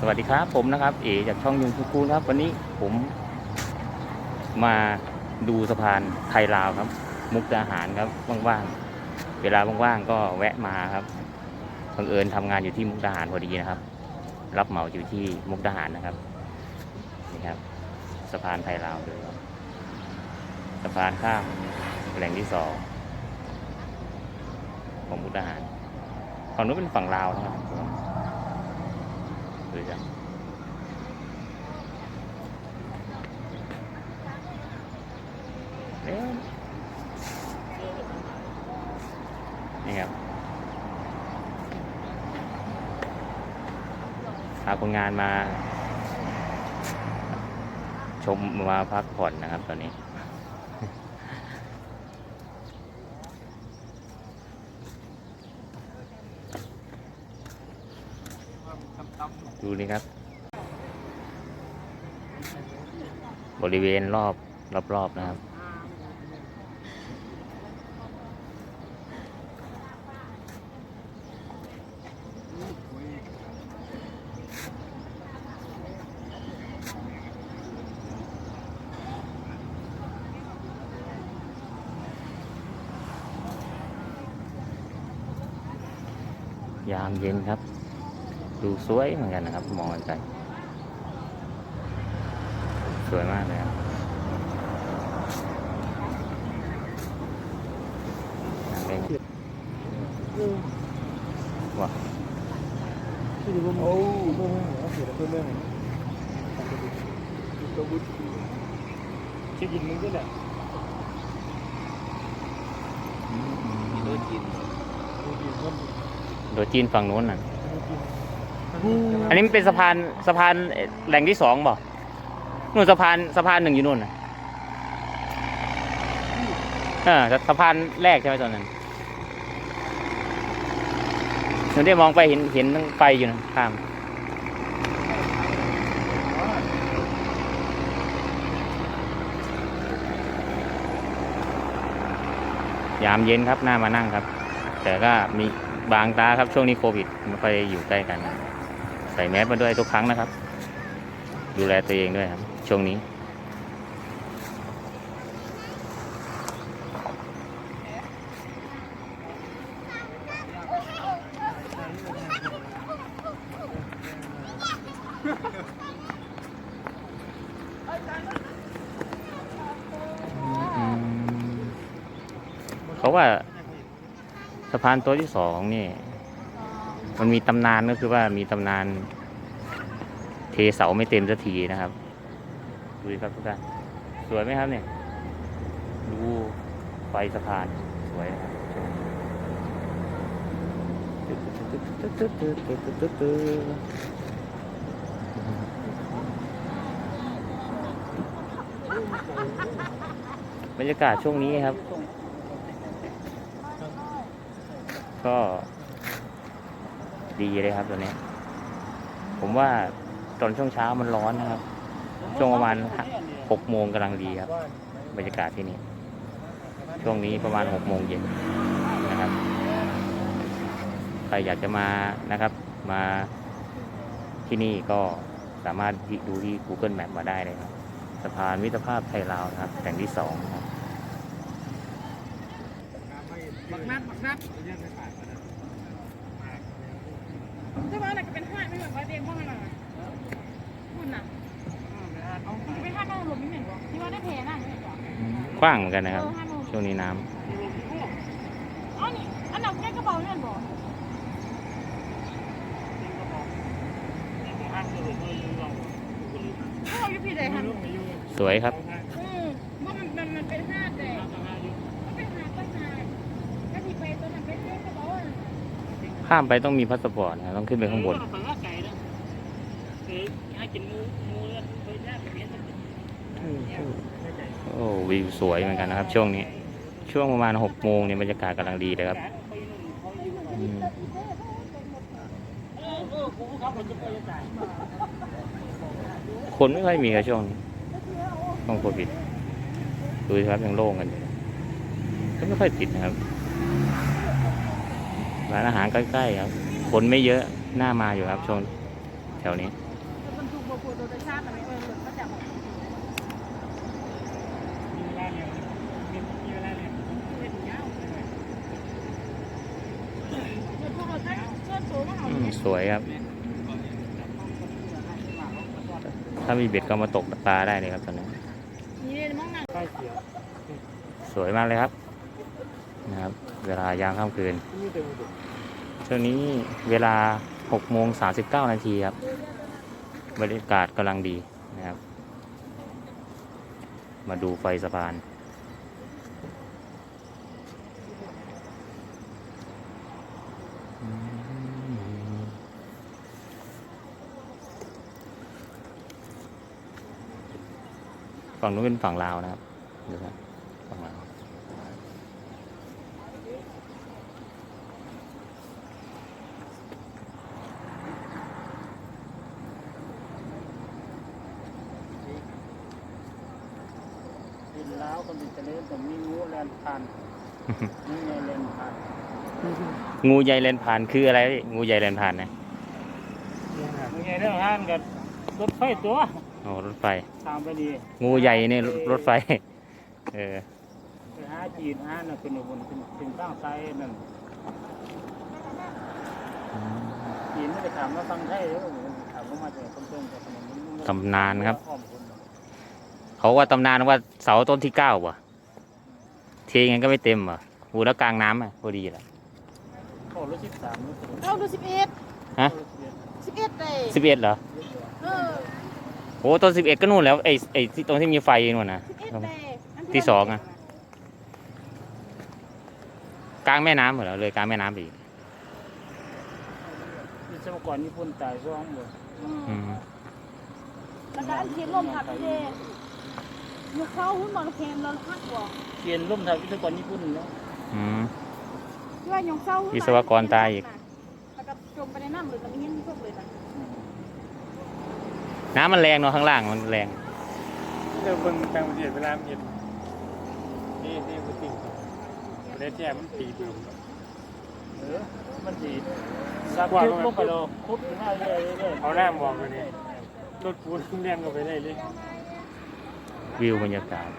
สวัสดีครับผมนะครับ เอจากช่องยุงคุกูนครับ วันนี้ผมมาดูสะพานไทยลาวครับ มุกดาหารครับว่างๆเวลาว่างๆก็แวะมาครับบังเอิญทำงานอยู่ที่มุกดาหารพอดีนะครับ รับเหมาอยู่ที่มุกดาหารนะครับนี่ครับ สะพานไทยลาวเลยครับสะพานข้ามแหล่งที่สองของมุกดาหารฝั่งนู้นเป็นฝั่งลาวนะครับ ดูจังเอ๊ะนี่ครับพาคนงานมา ชมมาพักผ่อนนะครับตอนนี้ ดูนี่ครับ บริเวณรอบรอบๆนะครับยามเย็นครับ ดูสวยเหมือนกันนะครับ มองไกลๆสวยมากเลยครับเล่นว้าโอ้เมื่อเมื่อเสียเพื่อนเมื่อไหร่ตัวบุตรชื่อยิงมึงก็แหละตัวจินตัวจินคนโดยจีนฝั่งนู้นน่ะตัวจิน อันนี้มันเป็นสะพานสะพานเอ่อแหล่งที่สองบ่นู่นสะพานสะพานหนึ่งอยู่นู่นน่ะเออสะพานแรกใช่ไหมตอนนั้นหนูได้มองไปเห็นเห็นทั้งไฟอยู่นะข้ามยามเย็นครับหน้ามานั่งครับ แต่ก็มีบางตาครับช่วงนี้โควิดไม่ค่อยอยู่ใกล้กัน ใส่แมสมาด้วยทุกครั้งนะครับ ดูแลตัวเองด้วยครับ ช่วงนี้เขาว่าสะพานตัวที่สองนี่ มันมีตำนานก็คือว่ามีตำนาน เทเสาไม่เต็มสักทีนะครับดูดิครับทุกท่านสวยไหมครับเนี่ย ดูไฟสะพานสวยนะครับบรรยากาศช่วงนี้ครับ ก็ ดีเลยครับตอนนี้ ผมว่าตอนช่วงเช้ามันร้อนนะครับ ช่วงประมาณหกโมงกำลังดีครับ บรรยากาศที่นี่ ช่วงนี้ประมาณหกโมงเย็นนะครับ ใครอยากจะมานะครับ มาที่นี่ก็สามารถดูที่ Google Map มาได้เลยครับ สะพานมิตรภาพไทยลาวนะครับแห่งที่สองครับบักนัดบักนัด จะว่าอะไรก็เป็นห้าไม่แบบว่าเรียงห้องอะไรคุณน่ะมันเป็นห้าโมงลมไม่เห็นหรอที่ว่าได้เพน่ะไม่เห็นหรอกว้างเหมือนกันนะครับ ช่วงนี้น้อ๋อนี่อันดับแค่กระเป๋าเนี่ยบอกถ้าเรอยู่พี่ใดฮันำสวยครับอืมว่ามันมันมันเป็นห้าแต่มันเป็นห้าก็ห้าแล้วที่ไปตัวนั้นเป็นห้ากระเป๋าอะ ข้ามไปต้องมีพาสปอร์ตนะต้องขึ้นไปข้างบนโอ้วิวสวยเหมือนกันนะครับ ช่วงนี้ ช่วงประมาณหกโมงเนี่ยบรรยากาศกำลังดีเลยครับคนไม่ค่อยมีครับช่วงนี้ช่วงโควิดดูครับยังโล่งกันอยู่ก็ไม่ค่อยติดนะครับ ร้านอาหารใกล้ๆครับ คนไม่เยอะน่ามาอยู่ครับช่วงแถวนี้อพูดโดยชาติมันไม่เออหลุดก็จะบอกมีเวลาเรียนมีมีเวลาเรียนเรียนยาวเดี๋ยวพวกเราถ้าเชื่อตัวว่าเขาอืมเนี่ยสวยครับ ถ้ามีเบ็ดก็มาตกปลาได้เลยครับตอนนี้มีเรียนมั่งนั่งใกล้เสียสวยมากเลยครับ นะครับ เวลายามค่ำคืนมีแต่อุดมช่วงนี้เวลา6โมง39 นาทีครับ บรรยากาศกำลังดีนะครับ มาดูไฟสะพานฝั่งนู้นเป็นฝั่งลาวนะครับดูครับฝั่งลาว ดินล้าวคนดินทะเลผมมีงูแลนผ่านนี่ไงแลนผ่านงูใหญ่เลนผ่านคืออะไรพี่งูใหญ่เลนผ่านนะงูใหญ่เรื่องห้านกับรถไฟตัวโอ้รถไฟตามไปดีงูใหญ่เนี่ยรถไฟ เออไปหาจีนห้านน่ะขึ้นบนขึ้นขึ้นตั้งไซนั่นจีนไม่ได้ถามว่าฟังไทยหรือเปล่าถามว่ามาจากคนเพิ่มจากขนมนี้ตำนานครับ เขาว่าตำนานว่าเสาต้นที่เก้าว่ะเทยังไงก็ไม่เต็มว่ะหูแล้วกลางน้ำอะพอดีแหละโอ้รถสิบสามรถสิบเราดูสิบเอ็ดฮะสิบเอ็ดเลยสิบเอ็ดเหรอเออโอ้ต้นสิบเอ็ดก็นู่นแล้วไอ้ไอ้ที่ตรงที่มีไฟนู่นนะสิบเอ็ดเลยที่สองอะกลางแม่น้ำเหรอเลยกลางแม่น้ำไปอีกวิศวกรญี่ปุ่นตายซ่องหมดอืมแล้วก็อันเทียนลมพัดเทย กเข้าหุ้นบอลเคนเราพักบ่เขียนร่มทางวิศวกรญี่ปุ่นเนาะอืมที่ว่ายงเศร้าวิศวกรตายอีก แล้วก็จมไปในน้ำเลยก็ไม่เห็นพวกเลยนะน้ำมันแรงเนาะข้างล่างมันแรงเดี๋ยวเบิ่งต่างประเทศเวลามันเห็นนี่นี่มันติ่งประเทศแท้มันตีเบิ่มเออมันตีสักจุดลงไปแล้วคุบหน้าเรื่อยๆเรื่อยๆเอาแรมบอกเลยนี่รถปูนเรียนกันไปได้เลย วิวบรรยากาศ